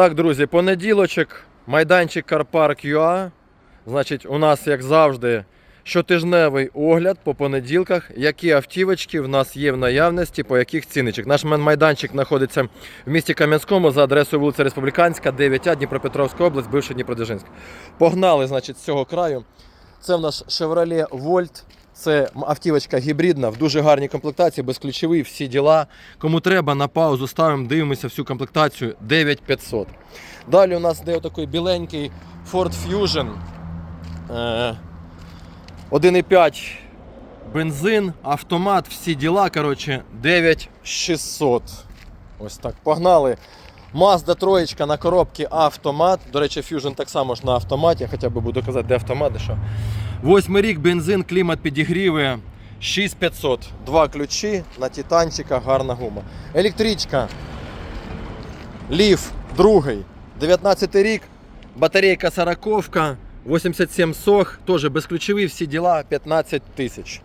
Так, друзі, понеділочок, майданчик Карпарк ЮА. Значить, у нас, як завжди, щотижневий огляд по понеділках, які автівочки в нас є в наявності, по яких ціничок. Наш майданчик знаходиться в місті Кам'янському за адресою вулиця Республіканська, 9А, Дніпропетровська область, бивший Дніпродзержинськ. Погнали, значить, з цього краю. Це в нас Chevrolet Volt. Це автівочка гібридна в дуже гарній комплектації, безключовий, всі діла. Кому треба, на паузу ставимо, дивимося всю комплектацію 9500. Далі у нас йде такий біленький Ford Fusion. Е, 1,5 бензин, автомат, всі діла. Коротше, 9600. Ось так. Погнали. Mazda троєчка на коробці автомат. До речі, Fusion так само ж на автоматі. Я хоча б буду казати, де автомат, де що. Восьмий рік, бензин, клімат підігріви. 6500. Два ключі на титанчиках, гарна гума. Електричка. Ліф, другий. 19 рік. Батарейка 40, 87 сох, теж безключові всі діла, 15 тисяч.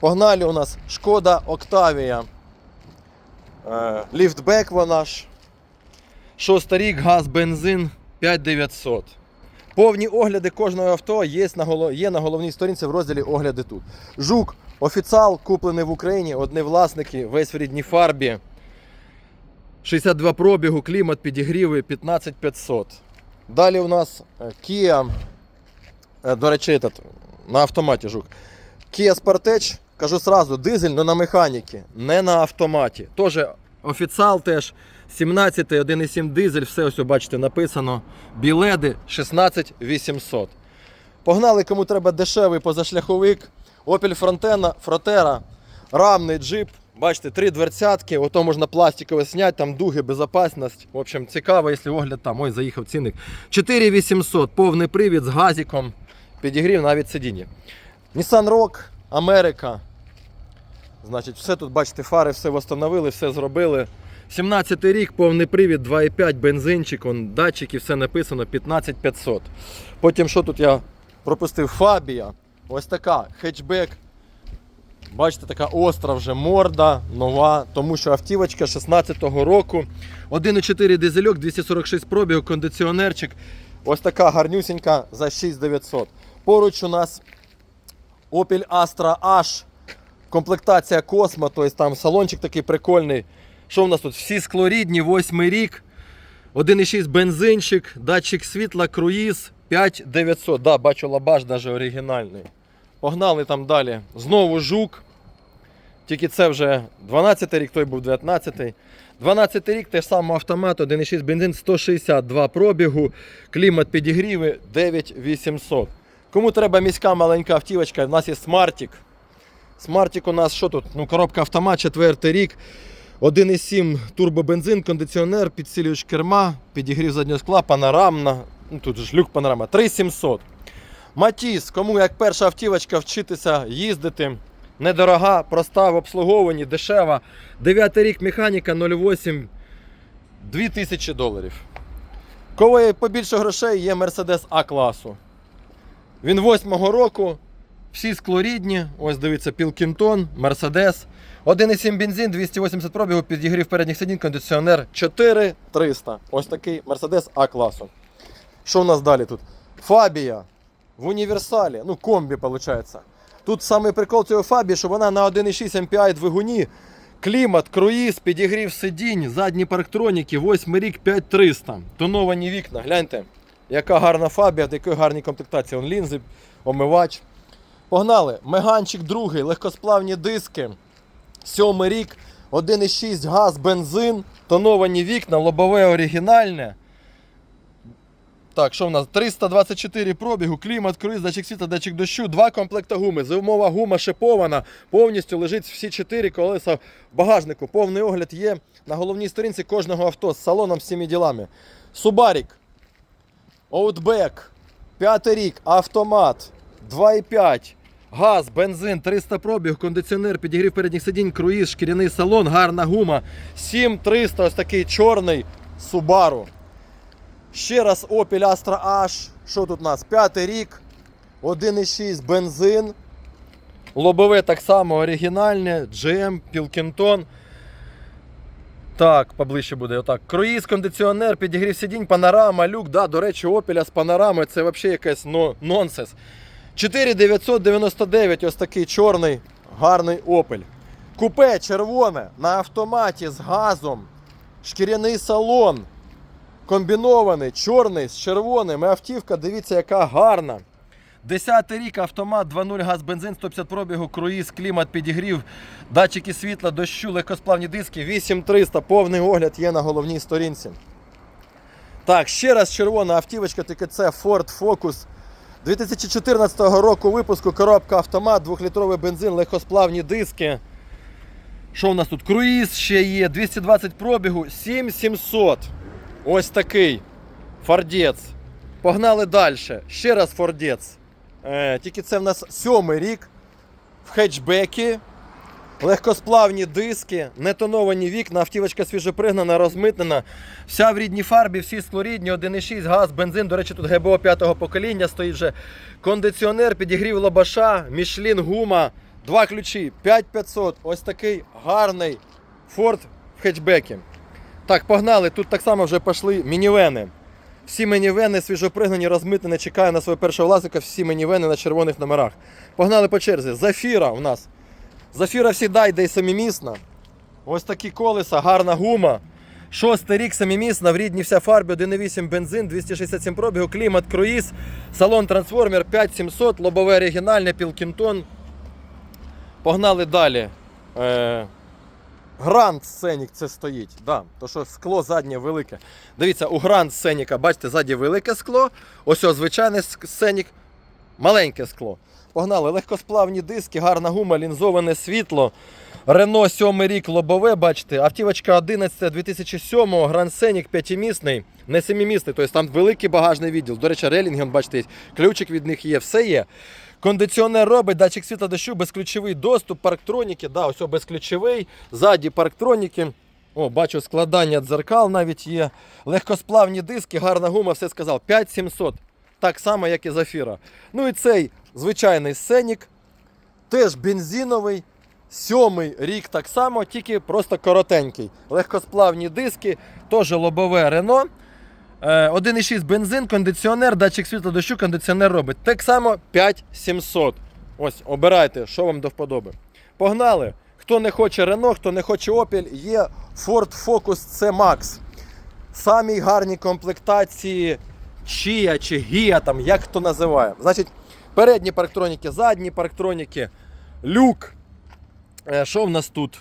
Погнали у нас Шкода Октавія. Е, Ліфтбек вона ж. Шостий рік, газ, бензин 5900. Повні огляди кожного авто є на, голо- є на головній сторінці в розділі огляди тут. Жук, офіціал, куплений в Україні, одні власники, весь в рідній фарбі. 62 пробігу, клімат, підігріви 15500. Далі у нас е, Kia, е, до речі, этот, на автоматі жук. Kia Sportage, кажу сразу, дизель, але на механіки, не на автоматі. Тоже офіціал теж 17 1,7 дизель, все ось бачите написано. Біледи 16800. Погнали, кому треба дешевий позашляховик. Opel Frontera, Frontera, рамний джип. Бачите, три дверцятки, ото можна пластикове зняти, там дуги, безпечність. В общем, цікаво, якщо огляд там. Ой, заїхав цінник. 4800, повний привід з газиком. Підігрів навіть сидіння. Nissan Rogue, Америка. Значить, все тут, бачите, фари все встановили, все зробили. 17 рік, повний привід, 2,5 бензинчик, он, датчики, все написано, 15500. Потім що тут я пропустив? Фабія. Ось така хетчбек. Бачите, така остра вже морда, нова, тому що автівочка 16-го року. 1,4 дизельок, 246 пробігу, кондиціонерчик. Ось така гарнюсінька за 6900. Поруч у нас Opel Astra H. Комплектація Космо, тобто там салончик такий прикольний. Що в нас тут? Всі склорідні, 8 рік. 1,6 бензинчик, датчик світла, круїз 5900. Да, бачу лабаш навіть оригінальний. Погнали там далі. Знову жук. Тільки це вже 12 й рік, той був 19. й 12 й рік, теж саме автомат, 1,6 бензин, 162 пробігу, клімат підігріви 9800. Кому треба міська маленька автівочка, в нас є смартік. Смартік у нас що тут? Ну, коробка автомат, четвертий рік. 1,7 турбобензин, кондиціонер, підсилювач керма, підігрів заднього скла, панорамна. Ну, тут ж люк панорама. 3700. Матіс, кому як перша автівочка вчитися їздити. Недорога, проста в обслуговуванні, дешева. 9 рік механіка 0,8 2000 доларів. Кого є побільше грошей, є Mercedes А класу. Він 8-го року, всі склорідні. Ось дивіться, Пілкінтон, Мерседес. 1,7 бензин, 280 пробігу, підігрів передніх сидінь, кондиціонер 4300. Ось такий Мерседес А класу. Що у нас далі тут? Фабія в універсалі, ну комбі виходить. Тут самий прикол цієї Фабії, що вона на 1,6 MPI двигуні. Клімат, круїз, підігрів сидінь, задні парктроніки, 8 рік 5300. Тоновані вікна, гляньте, яка гарна фабія, якої гарні комплектації. Он лінзи, омивач. Погнали. Меганчик другий, легкосплавні диски. Сьомий рік, 1,6 газ, бензин, тоновані вікна, лобове оригінальне. Так, що в нас? 324 пробігу, клімат, круїз, датчик світла, датчик дощу, два комплекти гуми. Зимова гума шипована, повністю лежить всі чотири колеса в багажнику. Повний огляд є на головній сторінці кожного авто з салоном з цими ділами. Субарік, Outback, п'ятий рік, автомат, 2,5. Газ, бензин, 300 пробіг, кондиціонер, підігрів передніх сидінь, круїз, шкіряний салон, гарна гума. 7300, ось такий чорний Subaru. Ще раз Opel Astra H. Що тут у нас? П'ятий рік, 1,6 бензин. Лобове так само оригінальне, GM, Pilkington. Так, поближче буде. Отак. Круїз, кондиціонер, підігрів сидінь, панорама, люк. Да, до речі, опіля з панорами це взагалі якийсь но, нонсенс. 4999, ось такий чорний, гарний опель. Купе червоне на автоматі з газом. Шкіряний салон. Комбінований, чорний з червоним. Автівка, дивіться, яка гарна. Десятий рік автомат 2.0 газ, бензин, 150 пробігу, круїз, клімат, підігрів, датчики світла, дощу, легкосплавні диски, 8300, повний огляд є на головній сторінці. Так, ще раз червона автівочка, тільки це Ford Focus 2014 року випуску, коробка автомат, 2-літровий бензин, легкосплавні диски. Що у нас тут? Круїз ще є, 220 пробігу, 7700. Ось такий Фордець. Погнали далі. Ще раз Фордець. Е, тільки це в нас сьомий рік. В хетчбекі. Легкосплавні диски, нетоновані вікна, автівочка свіжопригнана, розмитнена. Вся в рідній фарбі, всі склорідні, 1,6 газ, бензин. До речі, тут ГБО 5-го покоління стоїть вже. Кондиціонер, підігрів лобаша, мішлін, гума, два ключі, 5500. Ось такий гарний Ford в хетчбекі. Так, погнали. Тут так само вже пішли мінівени. Всі мінівени свіжопригнані, розмитнені, чекаю на свого першого власника, всі мінівени на червоних номерах. Погнали по черзі. Зафіра у нас. Зафіра завжди йде самімісна. Ось такі колеса, гарна гума. Шостий рік самімісна, в рідній вся фарбі, 1,8 бензин, 267 пробігу, клімат, круїз, салон трансформер 5700, лобове оригінальне, пілкінтон. Погнали далі. Е, Гранд Сценік це стоїть. Да, то що скло заднє велике. Дивіться, у Гранд Сценіка, бачите, ззаді велике скло. Ось ось звичайний сценік, маленьке скло. Погнали, легкосплавні диски, гарна гума, лінзоване світло. Рено 7 рік лобове, бачите, автівочка 11 2007 Гранд Сенік 5-місний, не 7-місний, тобто там великий багажний відділ. До речі, релінген, бачите, ключик від них є, все є. Кондиціонер робить, датчик світла дощу, безключовий доступ, парктроніки, да, ось безключовий, ззаді парктроніки. О, бачу, складання дзеркал навіть є. Легкосплавні диски, гарна гума, все сказав. 5700. Так само, як і Зафіра. Ну і цей звичайний сценік, теж бензиновий. Сьомий рік так само, тільки просто коротенький. Легкосплавні диски, теж лобове Рено. Е, 1,6 бензин, кондиціонер, датчик світла дощу, кондиціонер робить. Так само 5700. Ось, обирайте, що вам до вподоби. Погнали! Хто не хоче Renault, хто не хоче Opel, є Ford Focus C Max. Самі гарні комплектації Chia чи Gia, там, як хто називає. Значить, передні парктроніки, задні парктроніки, люк. Е, Що в нас тут?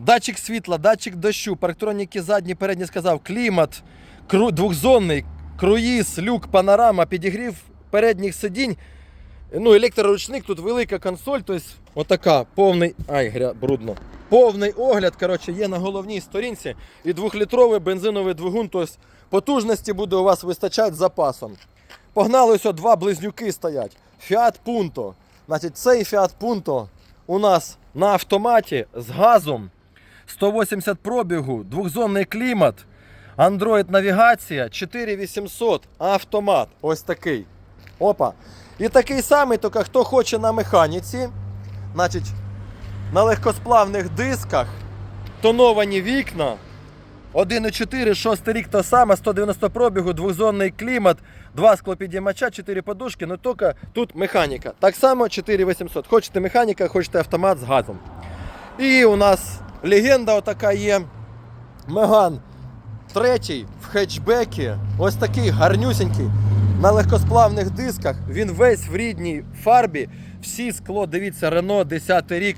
Датчик світла, датчик дощу, парктроніки задні, передні сказав, клімат, кру, двохзонний, круїз, люк, панорама, підігрів передніх сидінь. Ну, електроручник, тут велика консоль, тобто отака, повний. Ай, гря, брудно. Повний огляд, коротше, є на головній сторінці. І двохлітровий бензиновий двигун, тобто потужності буде у вас вистачати запасом. Погнали два близнюки стоять. Fiat Punto. Значить, цей Fiat Punto у нас на автоматі з газом. 180 пробігу, двохзонний клімат, Android навігація, 4800, автомат. Ось такий. Опа. І такий самий, тільки хто хоче на механіці, значить, на легкосплавних дисках, тоновані вікна. 1,4, 6 рік то саме, 190 пробігу, двохзонний клімат, два склопідіймача, 4 подушки, ну тільки тут механіка. Так само 4800. Хочете механіка, хочете автомат з газом. І у нас легенда отака є. Меган третій в хетчбекі. Ось такий гарнюсінький. На легкосплавних дисках. Він весь в рідній фарбі. Всі скло, дивіться, Рено 10 рік.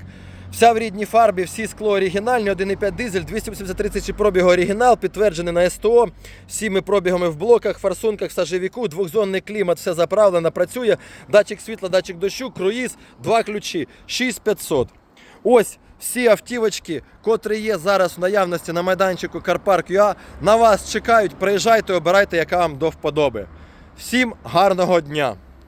Вся в рідній фарбі, всі скло оригінальні, 1,5 дизель, 283 тисячі пробігу оригінал, підтверджений на СТО, всіми пробігами в блоках, форсунках, сажевіку, двохзонний клімат, все заправлено, працює, датчик світла, датчик дощу, круїз, два ключі, 6500. Ось всі автівочки, котрі є зараз в наявності на майданчику ЮА, на вас чекають. Приїжджайте, обирайте, яка вам до вподоби. Всім гарного дня!